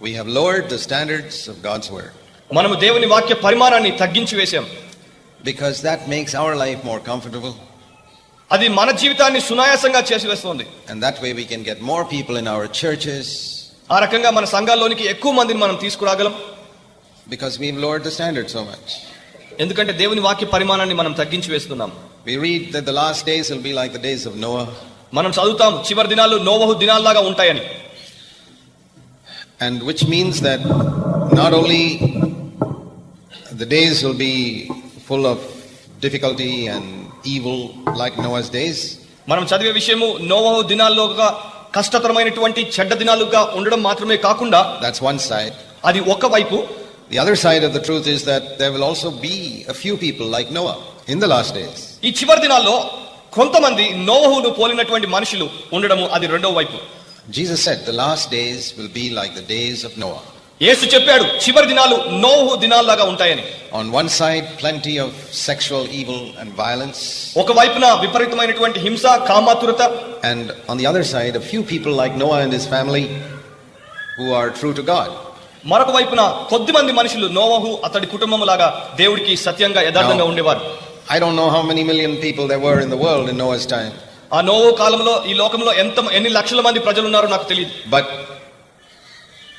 We have lowered the standards of God's word మనము దేవుని వాక్య పరిమాణాన్ని తగ్గించి వేశాం because that makes our life more comfortable. అది మన జీవితాన్ని సునాయాసంగా చేసి వేస్తుంది And that way we can get more people in our churches ఆ రకంగా మన సంఘాల్లోనికి ఎక్కువ మందిని మనం తీసుకురాగలం because we've lowered the standard so much. ఎందుకంటే దేవుని వాక్య పరిమాణాన్ని మనం తగ్గించి వేస్తున్నాం We read that the last days will be like the days of Noah, మనం చదువుతాం చివరి దినాలు నోవహు దినాల్లాగా ఉంటాయని and which means that not only the days will be full of difficulty and evil like Noah's days, మనం చదివే విషయము నోవహు దినాల్లోగా కష్టతరమైనటువంటి చెడ్డ దినాలుగా ఉండడం మాత్రమే కాకుండా that's one side. అది ఒక వైపు The other side of the truth is that there will also be a few people like Noah in the last days. ఈ చివరి దినాల్లో కొంతమంది నోవహును పోలినటువంటి మనుషులు ఉండడము అది రెండవ వైపు Jesus said the last days will be like the days of Noah. యేసు చెప్పాడు చివరి దినాలు నోవహు దినాల్లాగా ఉంటాయని On one side, plenty of sexual evil and violence, ఒక వైపున విపరీతమైనటువంటి హింస కామాతురత and on the other side, a few people like Noah and his family who are true to God. మరొక వైపున కొద్ది మంది మనుషులు నోవహు అతడి కుటుంబం లాగా దేవుడికి సత్యంగా యథార్థంగా ఉండేవారు I don't know how many million people there were in the world in Noah's time, ఆ నోవహు కాలంలో ఈ లోకంలో ఎంత ఎన్ని లక్షల మంది ప్రజలు ఉన్నారో నాకు తెలియదు but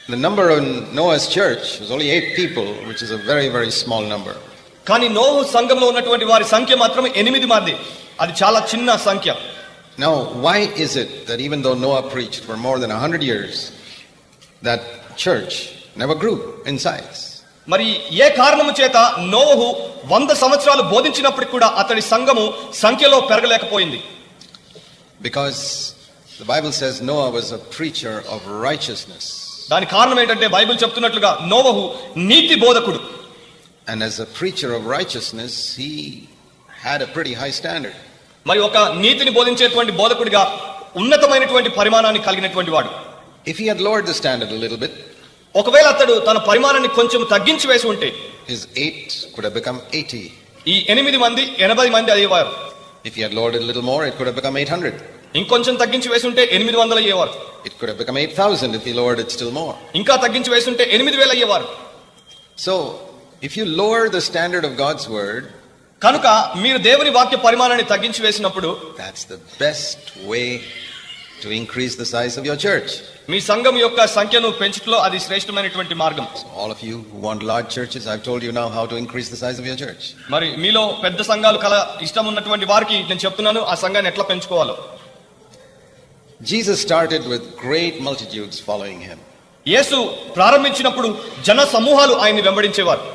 the number in Noah's church was only eight people, which is a very, very small number. కానీ నోవహు సంఘంలో ఉన్నటువంటి వారి సంఖ్య మాత్రం ఎనిమిది మంది అది చాలా చిన్న సంఖ్య Now, why is it that even though Noah preached for more than a hundred years, that church never grew in size? మరి ఏ కారణము చేత నోవహు వంద సంవత్సరాలు బోధించినప్పటికి కూడా అతడి సంఘము సంఖ్యలో పెరగలేకపోయింది Because the Bible says Noah was a preacher of righteousness. దాని కారణం ఏంటంటే బైబిల్ చెప్తున్నట్లుగా నోవహు నీతి బోధకుడు And as a preacher of righteousness, he had a pretty high standard. మరి ఒక నీతిని బోధించేటువంటి బోధకుడిగా ఉన్నతమైనటువంటి పరిమాణాన్ని కలిగినటువంటి వాడు If he had lowered the standard a little bit, ఒకవేళ అతడు తన పరిమాణాన్ని కొంచెం తగ్గించి వేసి ఉంటే his eight could have become 80. ఈ ఎనిమిది మంది ఎనభై మంది అయ్యేవారు If he had lowered it a little more, it could have become 800. ఇంకొంచెం తగ్గించి వేసి ఉంటే ఎనిమిది వందలు అయ్యేవారు It could have become 8,000 if he lowered it still more. ఇంకా తగ్గించి వేసి ఉంటే ఎనిమిది వేలు అయ్యేవారు So, if you lower the standard of God's word, కనుక మీరు దేవుని వాక్య పరిమాణాన్ని తగ్గించి వేసినప్పుడు that's the best way to increase the size of your church. మీ సంఘం యొక్క సంఖ్యను పెంచుటలో అది శ్రేష్టమైనటువంటి మార్గం. All of you want large churches I have told you now how to increase the size of your church మరి మీలో పెద్ద సంఘాలు కల ఇష్టం ఉన్నటువంటి వారికి నేను చెప్తున్నాను ఆ సంఘాన్ని ఎట్లా పెంచుకోవాలో. Jesus started with great multitudes following him యేసు ప్రారంభించినప్పుడు జన సమూహాలు ఆయన్ని వెంబడించేవారు.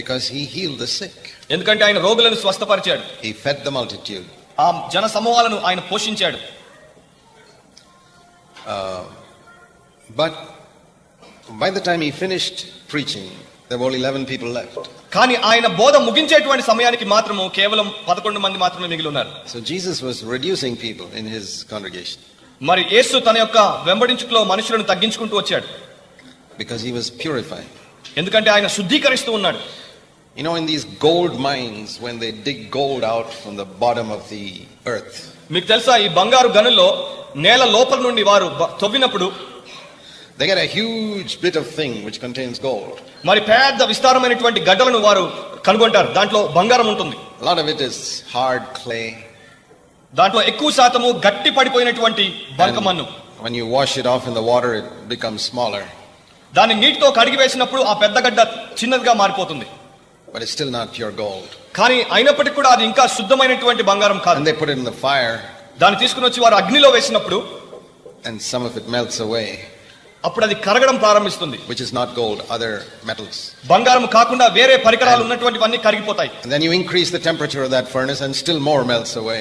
Because he healed the sick ఎందుకంటే ఆయన రోగులను స్వస్థపరిచాడు. హి ఫెడ్ ద మల్టిట్యూడ్ ఆ జన సమూహాలను ఆయన పోషించాడు. But by the time he finished preaching there only 11 people left కానీ ఆయన బోధ ముగించేటువంటి సమయానికి మాత్రము కేవలం 11 మంది మాత్రమే మిగిలి ఉన్నారు. So Jesus was reducing people in his congregation మరి యేసు తన యొక్క వెంబడించుకులో మనుషులను తగ్గించుకుంటూ వచ్చాడు. బికాజ్ హి వాస్ ప్యూరిఫై ఎందుకంటే ఆయన శుద్ధీకరిస్తూ ఉన్నాడు. You know in these gold mines when they dig gold out from the bottom of the earth మీకు తెలుసా ఈ బంగారు గనుల్లో నేల లోపల నుండి వారు తవ్వినప్పుడు they get a huge bit of thing which contains gold. మరి పెద్ద విస్తారమైనటువంటి గడ్డలను వారు కనుగొంటారు దాంట్లో బంగారం ఉంటుంది A lot of it is hard clay. దాంట్లో ఎక్కువ శాతము గట్టి పడిపోయినటువంటి బంకమన్ను when you wash it off in the water, it becomes smaller, దాన్ని నీటితో కడిగి వేసినప్పుడు ఆ పెద్ద గడ్డ చిన్నదిగా మారిపోతుంది but it's still not pure gold. కానీ అయినప్పటికీ కూడా అది ఇంకా శుద్ధమైనటువంటి బంగారం And కాదు they put it in the fire, దాన్ని తీసుకుని వచ్చి వారు అగ్నిలో వేసినప్పుడు and some of it melts away, అప్పుడు అది కరగడం ప్రారంభిస్తుంది. Which is not gold other metals బంగారం కాకుండా వేరే పరికరాలు ఉన్నటువంటివన్నీ కరిగిపోతాయి. Then you increase the temperature of that furnace and still more melts away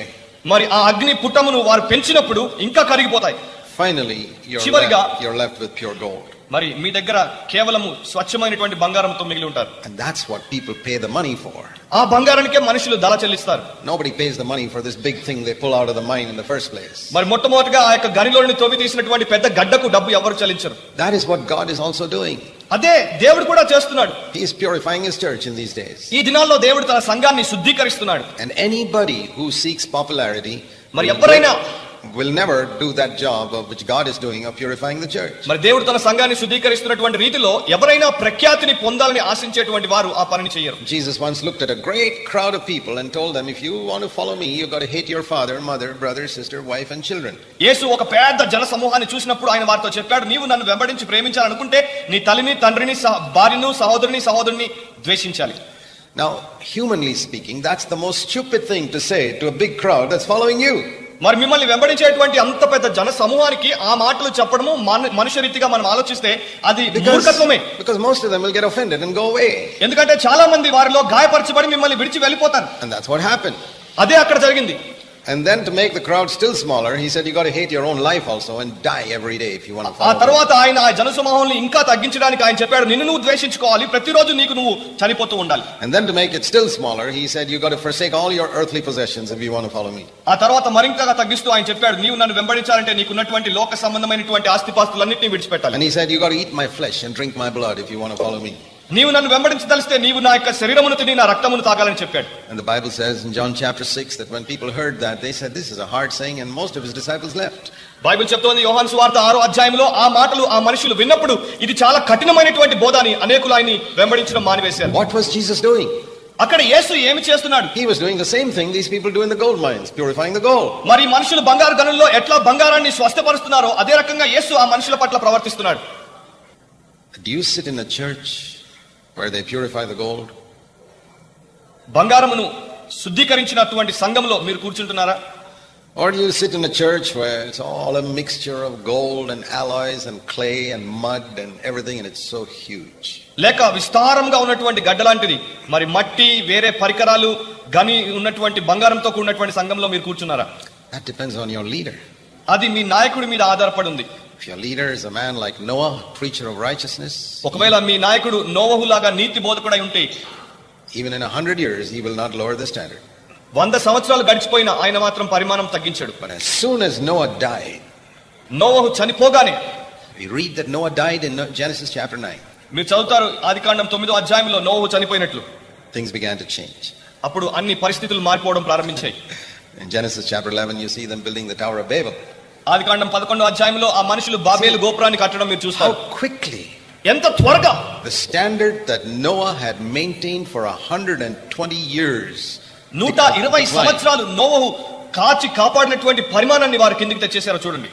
మరి ఆ అగ్ని పుటమును వారు పెంచినప్పుడు ఇంకా కరిగిపోతాయి. Finally you are left with pure gold మరి మీ దగ్గర కేవలము స్వచ్ఛమైనటువంటి బంగారంతో మిగిలి ఉంటారు. And that's what people pay the money for ఆ బంగారానికే మనుషులు దళ చెల్లిస్తారు. Nobody pays the money for this big thing they pull out of the mine in the first place మరి మొట్టమొదటిగా ఆ యొక్క గనిలోని తోవి తీసినటువంటి పెద్ద గడ్డకు డబ్బు ఎవరు చెల్లించరు. That is what God is also doing అదే దేవుడు కూడా చేస్తున్నాడు. He is purifying his church in this days ఈ దినాల్లో దేవుడు తన సంఘాన్ని శుద్ధీకరిస్తున్నాడు. And anybody who seeks popularity మరి ఎవరైనా will never do that job of which God is doing of purifying the church. మరి దేవుడు తన సంఘాన్ని శుద్ధీకరిస్తున్నటువంటి రీతిలో ఎవరైనా ప్రఖ్యాతిని పొందాలని ఆశించేటువంటి వారు ఆ పనిని చేయరు Jesus once looked at a great crowd of people and told them, if you want to follow me, you've got to hate your father, mother, brother, sister, wife, and children. యేసు ఒక పెద్ద జన సమూహాన్ని చూసినప్పుడు ఆయన వారితో చెప్పాడు నీవు నన్ను వెంబడించి ప్రేమించాలనుకుంటే నీ తల్లిని తండ్రిని భార్యను సహోదరుని సహోదరుని ద్వేషించాలి Now, humanly speaking, that's the most stupid thing to say to a big crowd that's following you. మరి మిమ్మల్ని వెంబడించేటువంటి అంత పెద్ద జన సమూహానికి ఆ మాటలు చెప్పడము మన మనుష్య రీతిగా మనం ఆలోచిస్తే అది మూర్ఖత్వమే go away. ఎందుకంటే చాలా మంది వారిలో గాయపరచబడి మిమ్మల్ని విడిచి వెళ్ళిపోతారు. అదే అక్కడ జరిగింది And then to make the crowd still smaller, he said, you got to hate your own life also and die every day if you want to ఆ follow. me." తర్వాత ఆయన ఆ జన సమూహాన్ని ఇంకా తగ్గించడానికి ఆయన చెప్పాడు నిన్ను నువ్వు ద్వేషించుకోవాలి ప్రతిరోజు నీకు నువ్వు చనిపోతూ ఉండాలి And then to make it still smaller, he said, you got to forsake all your earthly possessions if you want to follow me. ఆ తర్వాత మరింతగా తగ్గిస్తూ ఆయన చెప్పాడు నీవు నన్ను వెంబడించాలంటే నీకున్నటువంటి లోక సంబంధమైనటువంటి ఆస్తిపాస్తులన్నింటినీ విడిచిపెట్టాలి And he said, you got to eat my flesh and drink my blood if you want to follow me. నీవు నన్ను వెంబడించదలిస్తే నీవు నా యొక్క శరీరమును తిని నా రక్తమును తాగాలని చెప్పాడు And the Bible says in John chapter 6 that when people heard that, they said, this is a hard saying, and most of his disciples left. Bible చెప్తోంది యోహాను సువార్త ఆరో అధ్యాయంలో ఆ మాటలు ఆ మనుషులు విన్నప్పుడు ఇది చాలా కఠినమైనటువంటి బోధ అని అనేకులు ఆయన్ని వెంబడించడం మానివేశారు What was Jesus doing? అక్కడ యేసు ఏమి చేస్తున్నాడు He was doing the same thing these people do in the gold mines, purifying the gold. మరి మనుషులు బంగారు గనుల్లో ఎట్లా బంగారాన్ని స్వస్థపరుస్తున్నారో అదే రకంగా యేసు ఆ మనుషుల పట్ల ప్రవర్తిస్తున్నాడు Do you sit in a church where they purify the gold? బంగారమును శుద్ధీకరించినటువంటి సంఘంలో మీరు కూర్చుంటున్నారా Or do you sit in a church where it's all a mixture of gold and alloys and clay and mud and everything and it's so huge? లేక విస్తారంగా ఉన్నటువంటి గడ్డ లాంటిది మరి మట్టి వేరే పరికరాలు గని ఉన్నటువంటి బంగారంతో కూడినటువంటి సంఘంలో మీరు కూర్చున్నారా That depends on your leader. అది మీ నాయకుడి మీద ఆధారపడి ఉంది If your leader is a man like Noah, preacher of righteousness, ఒకవేళ మీ నాయకుడు నోవహులాగా నీతి బోధకుడై ఉంటే even in a hundred years, he will not lower the standard. వంద సంవత్సరాలు గడిచిపోయిన ఆయన మాత్రం పరిమాణం తగ్గించాడు But as soon as Noah died, నోవహు చనిపోగానే we read that Noah died in Genesis chapter 9. మీరు చదువుతారు ఆది కాండం తొమ్మిదో అధ్యాయంలో నోవహు చనిపోయినట్లు Things began to change. అప్పుడు అన్ని పరిస్థితులు మారిపోవడం ప్రారంభించాయి In Genesis chapter 11, you see them building the Tower of Babel. ఆది కాండం పదకొండో అధ్యాయంలో ఆ మనుషులు బాబేలు గోపురాన్ని కట్టడం మీరు చూస్తారు. క్విక్లీ ఎంత త్వరగా! The standard that Noah had maintain for 120 years 120 సంవత్సరాలు నోవహు కాచి కాపాడినటువంటి పరిమాణాన్ని వారు కిందకి తెచ్చేశారు చూడండి.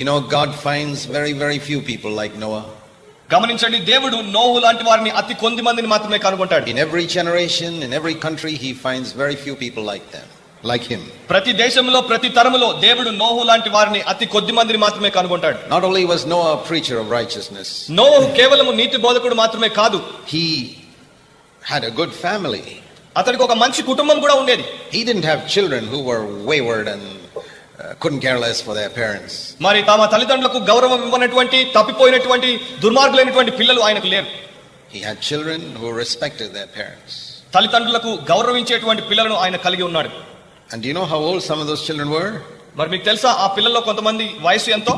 You know God finds very very few people like Noah గమనించండి దేవుడు నోవు లాంటి వారిని అతి కొద్ది మందిని మాత్రమే కనుగొంటాడు. In every generation in every country he finds very few people like them like him. ప్రతి దేశంలో ప్రతి తరములో దేవుడు నోహు లాంటి వారిని అతి కొద్ది మందిని మాత్రమే కనుగొంటాడు Not only was Noah a preacher of righteousness, నోహు కేవలము నీతి బోధకుడు మాత్రమే కాదు he had a good family. అతనికి ఒక మంచి కుటుంబం కూడా ఉండేది He didn't have children who were wayward and uh, couldn't care less for their parents. మరి తమ తల్లిదండ్రులకు గౌరవం ఇవ్వనటువంటి తప్పిపోయినటువంటి దుర్మార్గులైనటువంటి పిల్లలు ఆయనకు లేరు He had children who respected their parents. తల్లిదండ్రులకు గౌరవించేటువంటి పిల్లలను ఆయన కలిగి ఉన్నాడు And do you know how old some of those children were? మరి మీకు తెలుసా ఆ పిల్లల్లో కొంతమంది వయసు ఎంతో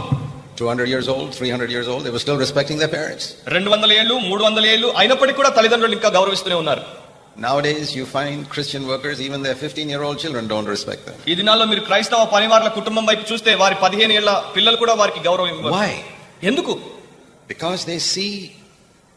200 years old, 300 years old. They were still respecting their parents. రెండు వందల ఏళ్ళు మూడు వందల ఏళ్ళు అయినప్పటికీ కూడా తల్లిదండ్రులు ఇంకా గౌరవిస్తూనే ఉన్నారు Nowadays, you find Christian workers, even their 15 year old children don't respect them. ఈ దినాల్లో మీరు క్రైస్తవ పనివారుల కుటుంబం వైపు చూస్తే వారి పదిహేను ఏళ్ళ పిల్లలు కూడా వారికి గౌరవం ఇవ్వరు. Why? ఎందుకు Because they see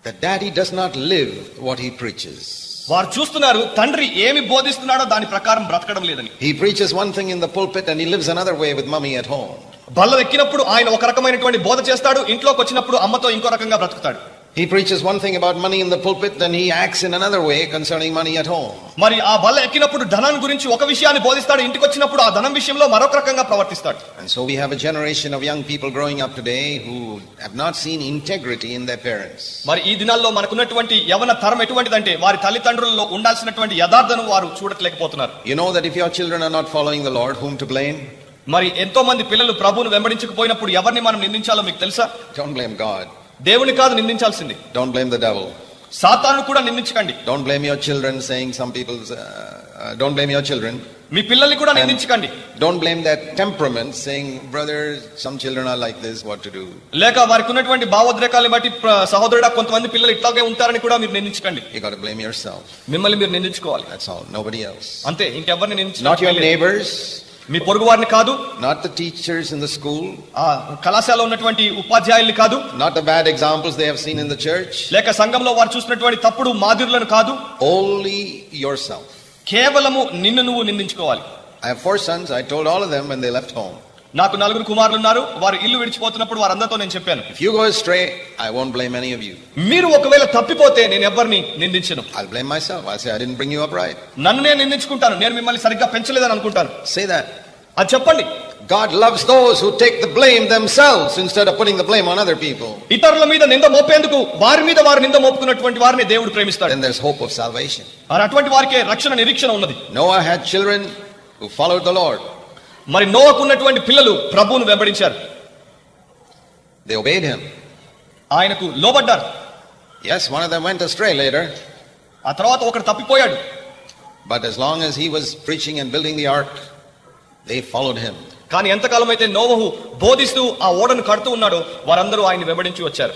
that daddy does not live what he preaches. వారు చూస్తున్నారు తండ్రి ఏమి బోధిస్తున్నాడో దాని ప్రకారం బ్రతకడం లేదని He preaches one thing in the pulpit and he lives another way with mummy at home. బల్ల ఎక్కినప్పుడు ఆయన ఒక రకమైనటువంటి బోధ చేస్తాడు ఇంట్లోకి వచ్చినప్పుడు అమ్మతో ఇంకో రకంగా బ్రతుకుతాడు He preaches one thing about money in the pulpit, then he acts in another way concerning money at home. మరి ఆ బల్ల ఎక్కినప్పుడు ధనాన్ని గురించి ఒక విషయాన్ని బోధిస్తాడు ఇంటికి వచ్చినప్పుడు ఆ ధనం విషయంలో మరొక రకంగా ప్రవర్తిస్తాడు And so we have a generation of young people growing up today who have not seen integrity in their parents. మరి ఈ దినాల్లో మనకున్నటువంటి యవన తరం ఎటువంటిదంటే వారి తల్లిదండ్రులలో ఉండాల్సినటువంటి యథార్థను వారు చూడట్లేకపోతున్నారు You know that if your children are not following the Lord, whom to blame? మరి ఎంతో మంది పిల్లలు ప్రభువును వెంబడించకపోయినప్పుడు ఎవరిని మనం నిందించాలో మీకు తెలుసా Don't blame God. దేవుని కాదు నిందించాల్సింది. డోంట్ బ్లేమ్ ద డెవిల్ సాతాను కూడా నిందించకండి. Don't blame your children saying some people don't blame your children మీ పిల్లల్ని కూడా నిందించకండి. Don't blame the temperament saying brother some children are like this what to do లేక వారికి ఉన్నటువంటి భావోద్రేకాలను బట్టి సహోదరుడు కొంతమంది పిల్లలు ఇట్లాగే ఉంటారని కూడా మీరు నిందించకండి. You got blame your self మిమ్మల్ని మీరు నిందించుకోవాలి. దట్స్ ఆల్ నోబడీ ఎల్స్ అంతే ఇంకెవర్ని నిందించాలి నాట్ యువర్ నేబర్స్ మీ పొరుగు వారిని కాదు not the teachers in the school ఆ కళాశాలలో ఉన్నటువంటి ఉపాధ్యాయులు కాదు not the bad examples they have seen in the church లేక సంఘంలో వారు చూసినటువంటి తప్పుడు మాదిరులను కాదు. ఓన్లీ యువర్ సెల్ఫ్ కేవలము నిన్ను నువ్వు నిందించుకోవాలి. I have four sons I told all of they left home నాకు నలుగురు కుమారులు ఉన్నారు వారు ఇల్లు విడిచిపోతున్నప్పుడు వారందరితో నేను చెప్పాను if you go stray I won't blame any of you మీరు ఒకవేళ తప్పిపోతే నేను ఎవ్వరిని నిందించను I blame myself I say I did bring you up right నన్ను నేను నిందించుకుంటాను నేను మిమ్మల్ని సరిగ్గా పెంచలేదని అనుకుంటాను సే దట్ అది చెప్పండి God loves those who take the blame themselves instead of putting the blame on other people. ఇతరుల మీద నింద మోపేందుకు వారి మీద వారు నింద మోపుకున్నటువంటి వారిని దేవుడు ప్రేమిస్తాడు. And there's hope of salvation. అటువంటి వారికి రక్షణ నిరీక్షణ ఉన్నది. Noah had children who followed the Lord. మరి నోవకు ఉన్నటువంటి పిల్లలు ప్రభువును వెంబడించారు They obeyed him. ఆయనకు లోబడ్డారు Yes, one of them went astray later, ఆ తర్వాత ఒకడు తప్పిపోయాడు but as long as he was preaching and building the ark, they followed him. కానీ ఎంతకాలం అయితే నోవహు బోధిస్తూ ఆ ఓడను కడుతూ ఉన్నాడో వారందరూ ఆయన వెంబడించి వచ్చారు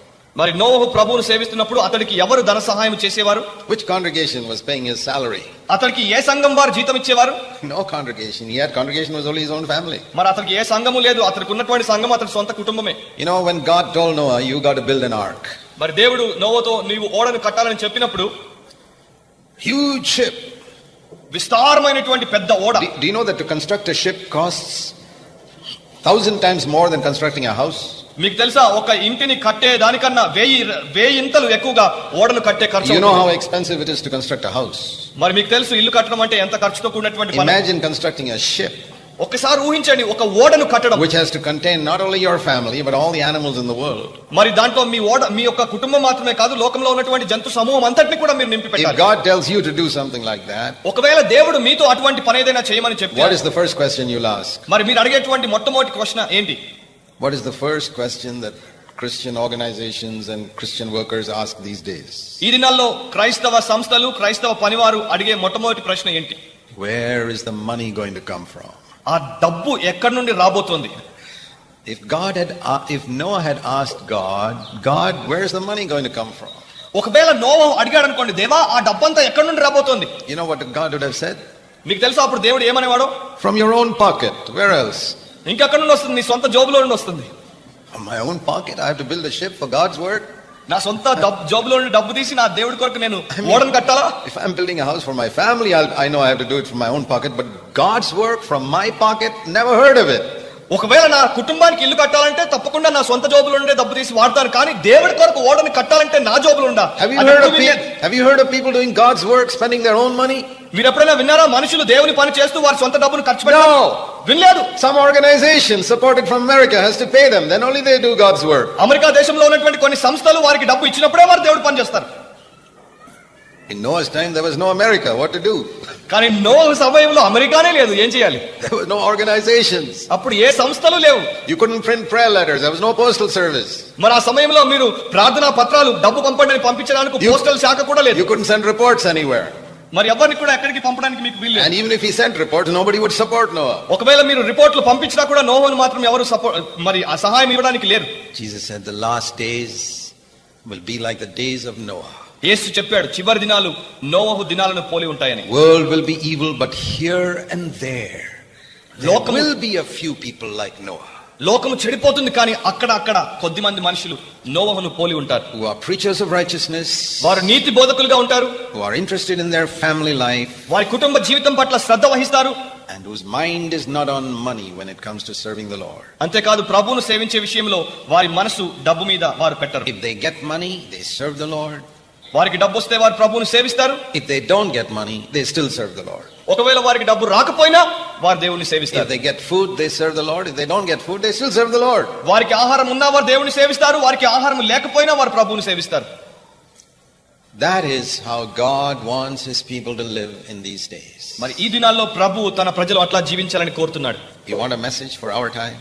మరి నోహు ప్రభువును సేవిస్తున్నప్పుడు అతనికి ఎవరు ధన సహాయం చేసేవారు? Which congregation was paying his salary అతనికి ఏ సంఘం వారు జీతం ఇచ్చేవారు? No congregation he had congregation was only his own family మరి అతనికి ఏ సంఘము లేదు. అతనికి ఉన్నటువంటి సంఘం అతని సొంత కుటుంబమే. You know when God told Noah you got to build an ark మరి దేవుడు నోవతో నీవు ఓడను కట్టాలని చెప్పినప్పుడు హ్యూజ్ షిప్ విస్తారమైనటువంటి పెద్ద ఓడ. Do know that to construct a ship costs thousand times more than constructing a house మీకు తెలుసా ఒక ఇంటిని కట్టే దానికన్నా వెయ్యి వెయ్యింతలు ఎక్కువగా ఓడలు కట్టే ఖర్చు how expensive it is to construct house మరి మీకు తెలుసు ఇల్లు కట్టడం అంటే ఎంత ఖర్చుతో కూడినటువంటి పని? ఇమేజిన్ కన్స్ట్రక్టింగ్ ఒకసారి ఊహించండి ఒక ఓడను కట్టడం which has to contain not only your family but all the animals in the world. మరి దాంట్లో మీ ఓడ మీ యొక్క కుటుంబం మాత్రమే కాదు లోకంలో ఉన్నటువంటి జంతు సమూహం అంతటిని కూడా మీరు నింపి If పెట్టాలి God tells you to do something like that, ఒకవేళ దేవుడు మీతో అటువంటి పని ఏదైనా చేయమని what చెప్తే is the first question you'll ask? మరి మీరు అడిగేటువంటి మొట్టమొదటి క్వశ్చన్ ఏంటి What is the first question that Christian organizations and Christian workers ask these days? ఈ దినాల్లో క్రైస్తవ సంస్థలు క్రైస్తవ పనివారు అడిగే మొట్టమొదటి ప్రశ్న ఏంటి Where is the money going to come from? ఆ డబ్బు ఎక్కడి నుండి రాబోతోంది If God had, uh, if Noah had asked God, God, where's the money going to come from? ఒకవేళ నోవహు అడిగాడు అనుకోండి దేవా ఆ డబ్బంతా ఎక్కడి నుండి రాబోతోంది You know what God would have said? మీకు తెలుసా అప్పుడు దేవుడు ఏమనేవాడు From your own pocket. Where else? ఇంకెక్కడి నుండి వస్తుంది నీ సొంత జోబులో నుండి వస్తుంది my own pocket. I have to build a ship for God's work. నా సొంత జాబ్లో డబ్బు తీసి నా దేవుడి కొరకు నేను ఓడన్ కట్టాలా? If I am building a house for my family I know I have to do it from my own pocket but God's work from my pocket never heard of it ఒకవేళ నా కుటుంబానికి ఇల్లు కట్టాలంటే తప్పకుండా నా సొంత జాబ్ నుండే డబ్బు తీసి వాడతాను కానీ దేవుడి కొరకు ఓడని కట్టాలంటే నా జాబ్లో ఉండా have you heard of people doing God's work spending their own money మీరు ఎప్పుడైనా విన్నారా మనుషులు దేవుని పని చేస్తూ వారి సొంత డబ్బును ఖర్చు పెట్టారు. వినలేదు Some organization supported from America has to pay them. Then only they do God's work. America దేశంలో ఉన్నటువంటి కొన్ని సంస్థలు వారికి డబ్బు ఇచ్చినప్పుడే వారు దేవుడు పని చేస్తారు In Noah's time, there was no America. What to do? కానీ నో సమయంలో అమెరికానే లేదు ఏం చేయాలి There were no organizations. అప్పుడు ఏ సంస్థలు లేవు You couldn't print prayer letters. There was no postal service. మరి ఆ సమయంలో మీరు ప్రార్థనా పత్రాలు డబ్బు పంపండి అని పంపించడానికి పోస్టల్ శాఖ కూడా లేదు You couldn't send reports anywhere. మరి ఎవరిని కూడా ఎక్కడికి పంపడానికి మీకు వీలు And even if he sent reports, nobody would support Noah. ఒకవేళ మీరు రిపోర్ట్లు పంపించినా కూడా నోహోను మాత్రం ఎవరు సపోర్ట్ మరి ఆ సహాయం ఇవ్వడానికి లేరు Jesus said the last days will be like the days of Noah. యేసు చెప్పాడు చివరి దినాలు నోవహు దినాలను పోలి ఉంటాయని World will be evil, but here and there, there Lokamu- will be a few people like Noah లోకము చెడిపోతుంది కానీ అక్కడ అక్కడ కొద్ది మంది మనుషులు నోవహును పోలి ఉంటారు who are preachers of righteousness, వారు నీతి బోధకులుగా ఉంటారు who are interested in their family life, వారి కుటుంబ జీవితం పట్ల శ్రద్ధ వహిస్తారు and whose mind is not on money when it comes to serving the Lord. అంతేకాదు ప్రభువును సేవించే విషయంలో వారి మనసు డబ్బు మీద వారు పెట్టరు If they get money, they serve the Lord. వారికి డబ్బు వస్తే వారు ప్రభువుని సేవిస్తారు. If they don't get money they still serve the Lord ఒకవేళ వారికి డబ్బు రాకపోయినా వారు దేవుని సేవిస్తారు. They get food they serve the Lord if they don't get food they still serve the Lord వారికి ఆహారం ఉన్నా వారు దేవుని సేవిస్తారు. వారికి ఆహారం లేకపోయినా వారు ప్రభువుని సేవిస్తారు. That is how God wants his people to live in these days మరి ఈ దినాల్లో ప్రభు తన ప్రజలు అట్లా జీవించాలని కోరుతున్నాడు. You want a message for our time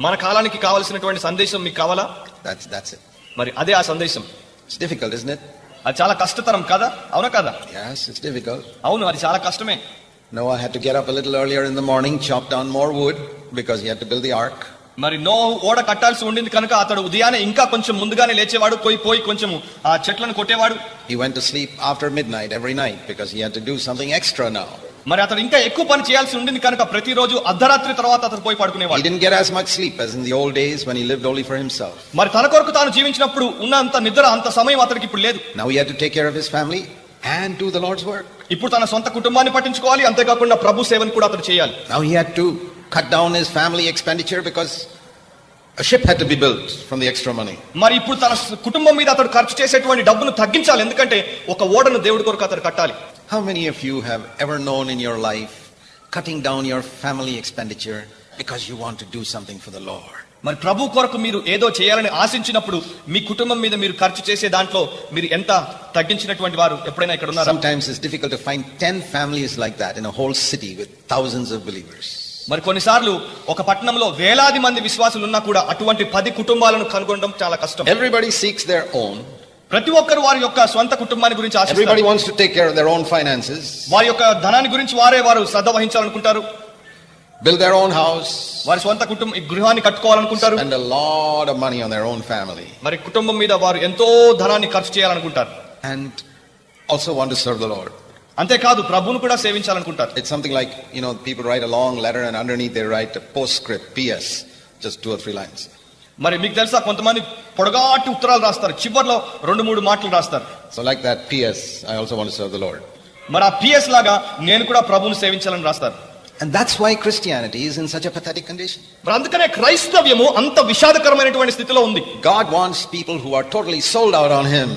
మన కాలానికి కావాల్సినటువంటి సందేశం మీకు కావాలా? దట్స్ దట్స్ ఇట్ మరి అదే ఆ సందేశం. ఇట్స్ డిఫికల్ట్ ఇస్ నట్ అది చాలా కష్టతరం కదా అవునా కదా Yes, it's difficult. అవును అది చాలా కష్టమే Noah had to get up a little earlier in the morning, chop down more wood because he had to build the ark. మరి నో ఓడ కట్టాల్సి ఉండింది కనుక అతడు ఉదయాన్నే ఇంకా కొంచెం ముందుగానే లేచేవాడు పోయి పోయి కొంచెం ఆ చెట్లను కొట్టేవాడు He went to sleep after midnight every night because he had to do something extra now. మరి అతడు ఇంకా ఎక్కువ పని చేయాల్సి ఉండింది కనుక ప్రతిరోజు అర్ధరాత్రి తర్వాత అతడు పోయి He పడుకునేవాడు didn't get as much sleep as in the old days when he lived only for himself. మరి తన కొరకు తాను జీవించినప్పుడు ఉన్నంత నిద్ర అంత సమయం అతనికి ఇప్పుడు లేదు Now he had to take care of his family and do the Lord's work. ఇప్పుడు తన సొంత కుటుంబాన్ని పట్టించుకోవాలి అంతేకాకుండా ప్రభు సేవను కూడా అతడు చేయాలి Now he had to cut down his family expenditure because a ship had to be built from the extra money. మరి ఇప్పుడు తన కుటుంబం మీద అతడు ఖర్చు చేసేటువంటి డబ్బును తగ్గించాలి ఎందుకంటే ఒక ఓడను దేవుడి కొరకు అతడు కట్టాలి How many of you have ever known in your life cutting down your family expenditure because you want to do something for the Lord? మరి ప్రభు కొరకు మీరు ఏదో చేయాలని ఆశించినప్పుడు మీ కుటుంబం మీద మీరు ఖర్చు చేసే దాంట్లో మీరు ఎంత తగ్గించినటువంటి వారు ఎప్పుడైనా ఇక్కడ ఉన్నారు? Times is difficult to find 10 families like that in a whole city with thousands of believers మరి కొన్నిసార్లు ఒక పట్టణంలో వేలాది మంది విశ్వాసులు ఉన్నా కూడా అటువంటి పది కుటుంబాలను కనుగొనడం చాలా కష్టం. ఎవ్రీబడి సీక్స్ దేర్ ఓన్ ప్రతి ఒక్కరు వారి యొక్క స్వంత కుటుంబాన్ని గురించి Everybody ఆశిస్తారు wants to take care of their own finances, వారి యొక్క ధనాన్ని గురించి వారే వారు శ్రద్ధ వహించాలనుకుంటారు build their own house, వారి స్వంత కుటుంబం ఈ గృహాన్ని కట్టుకోవాలనుకుంటారు a lot of money on their own family, మరి కుటుంబం మీద వారు ఎంతో ధనాన్ని ఖర్చు చేయాలనుకుంటారు and also want to serve the Lord. అంతేకాదు ప్రభువును కూడా సేవించాలనుకుంటారు It's something like, you know, people write a long letter and underneath they write a postscript, PS, just two or three lines. మరి మీకు తెలుసా కొంతమంది పొడగాటి ఉత్తరాలు రాస్తారు చివర్లో రెండు మూడు మాటలు రాస్తారు like that PS, I also want to serve the Lord. మరి ఆ పిఎస్ లాగా నేను కూడా ప్రభువును సేవించాలని రాస్తారు And that's why Christianity is in such a pathetic condition. మరి అందుకనే క్రైస్తవ్యము అంత విషాదకరమైనటువంటి స్థితిలో ఉంది God wants people who are totally sold out on Him.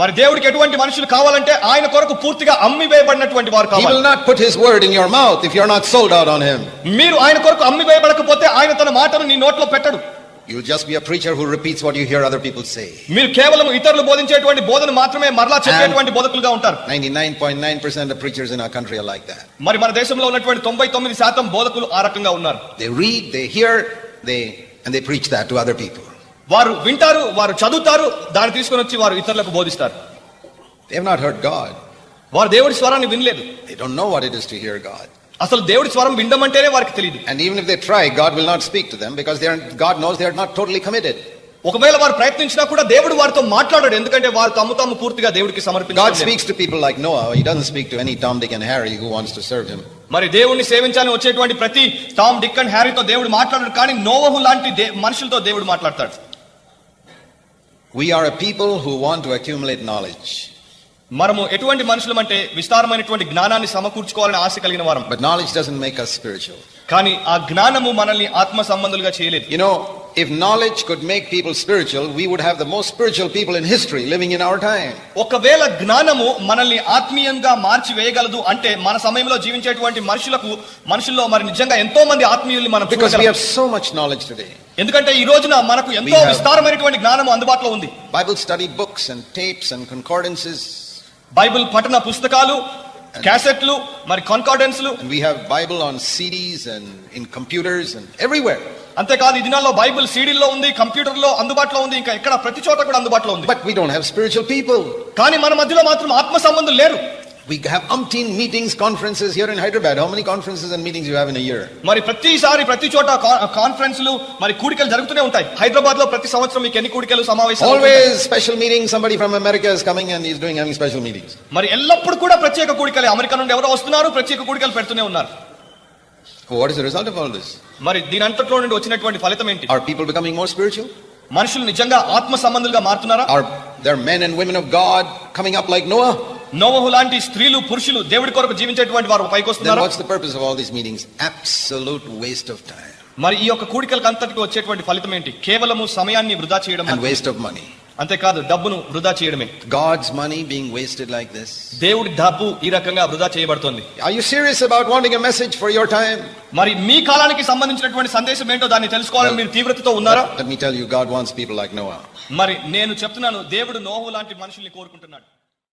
మరి దేవుడికి ఎటువంటి మనుషులు కావాలంటే ఆయన కొరకు పూర్తిగా అమ్మి వేయబడినటువంటి వారు He కావాలి will not put His word in your mouth if you're not sold out on Him. మీరు ఆయన కొరకు అమ్మి వేయబడకపోతే ఆయన తన మాటను నీ నోట్లో పెట్టడు You'll just be a preacher who repeats what you hear other people say. మీరు కేవలం ఇతరులు బోధించేటువంటి బోధన మాత్రమే మరలా చెప్పేటువంటి బోధకులుగా ఉంటారు 99.9% of preachers in our country are like that. మరి మన దేశంలో ఉన్నటువంటి తొంభై తొమ్మిది శాతం బోధకులు ఆ రకంగా ఉన్నారు They read, they hear, they and they preach that to other people. వారు వింటారు వారు చదువుతారు దాన్ని తీసుకొని వచ్చి వారు ఇతరులకు బోధిస్తారు They have not heard God. వారు దేవుడి స్వరాన్ని వినలేదు They don't know what it is to hear God. అసలు దేవుడి స్వరం విండమంటేనే వారికి తెలియదు and even if they try God will not speak to them because they God knows they are not totally committed ఒకవేళ వారు ప్రయత్నించినా కూడా దేవుడు వారితో మాట్లాడాడు. ఎందుకంటే వారు తమ తమ పూర్తిగా దేవుడికి సమర్పించారు God speaks to people like Noah he don't speak to any Tom Dick and Harry who wants to serve him మరి దేవుణ్ణి సేవించాలని వచ్చేటువంటి ప్రతి టామ్ డిక్ అండ్ హారీ తో దేవుడు మాట్లాడాడు కానీ నోవహు లాంటి మనుషులతో దేవుడు మాట్లాడతాడు. We are a people who want to accumulate knowledge మనము ఎటువంటి మనుషులం అంటే విస్తారమైనటువంటి జ్ఞానాన్ని సమకూర్చుకోవాలని ఆశ కలిగిన వారం But knowledge doesn't make us spiritual. కానీ ఆ జ్ఞానము మనల్ని ఆత్మ సంబంధులుగా చేయలేదు You know, if knowledge could make people spiritual, we would have the most spiritual people in history living in our time. ఒకవేళ జ్ఞానము మనల్ని ఆత్మీయంగా మార్చి వేయగలదు అంటే మన సమయంలో జీవించేటువంటి మనుషులకు మనుషుల్లో మరి నిజంగా ఎంతో మంది ఆత్మీయుల్ని మనం Because we have so much knowledge today. ఎందుకంటే ఈ రోజున మనకు ఎంతో విస్తారమైనటువంటి జ్ఞానము అందుబాటులో ఉంది Bible study books and tapes and concordances. Bible పఠన పుస్తకాలు క్యాసెట్లు మరి కాన్కార్డెన్స్లు And we have Bible on CDs and in computers and everywhere. అంతేకాదు ఈ దినాల్లో బైబిల్ సీడీల్లో ఉంది కంప్యూటర్లో అందుబాటులో ఉంది ఇంకా ఎక్కడ ప్రతి చోట కూడా అందుబాటులో ఉంది But we don't have spiritual people. కానీ మన మధ్యలో మాత్రం ఆత్మ సంబంధులు లేరు We have umpteen meetings, conferences here in Hyderabad. How many conferences and meetings you have in a year? మరి ప్రతిసారి ప్రతి చోట కాన్ఫరెన్స్లు మరి కూడికలు జరుగుతూనే ఉంటాయి హైదరాబాద్లో ప్రతి సంవత్సరం మీకు ఎన్ని కూడికలు సమావేశాలు? Always special meetings. Somebody from America is coming and he's doing having special meetings. మరి ఎల్లప్పుడు కూడా ప్రత్యేక కూడికలే అమెరికా నుండి ఎవరో వస్తున్నారు ప్రత్యేక కూడికలు పెడుతూనే ఉన్నారు What is the result of all this? మరి దీని అంతట్లో నుండి వచ్చినటువంటి ఫలితం ఏంటి Are people becoming more spiritual? మనుషులు నిజంగా ఆత్మ సంబంధులుగా మారుతున్నారా Are there men and women of God coming up like Noah? నోవహు లాంటి స్త్రీలు పురుషులు దేవుడి కొరకు జీవించేటువంటి వారు పైకి వస్తున్నారా the purpose of all these meetings? Absolute waste of time మరి ఈ యొక్క కూడికలకు అంతటికి వచ్చేటువంటి ఫలితం ఏంటి కేవలము సమయాన్ని వృధా చేయడం and waste of money. అంతేకాదు డబ్బును వృధా చేయడమే God's money being wasted like this. దేవుడి డబ్బు ఈ రకంగా వృధా చేయబడుతోంది Are you serious about wanting a message for your time? మరి మీ కాలానికి సంబంధించినటువంటి సందేశం ఏంటో దాన్ని తెలుసుకోవాలని మీరు తీవ్రతతో ఉన్నారా Let me tell you, God wants people like Noah. మరి నేను చెప్తున్నాను దేవుడు నోహు లాంటి మనుషుల్ని కోరుకుంటున్నాడు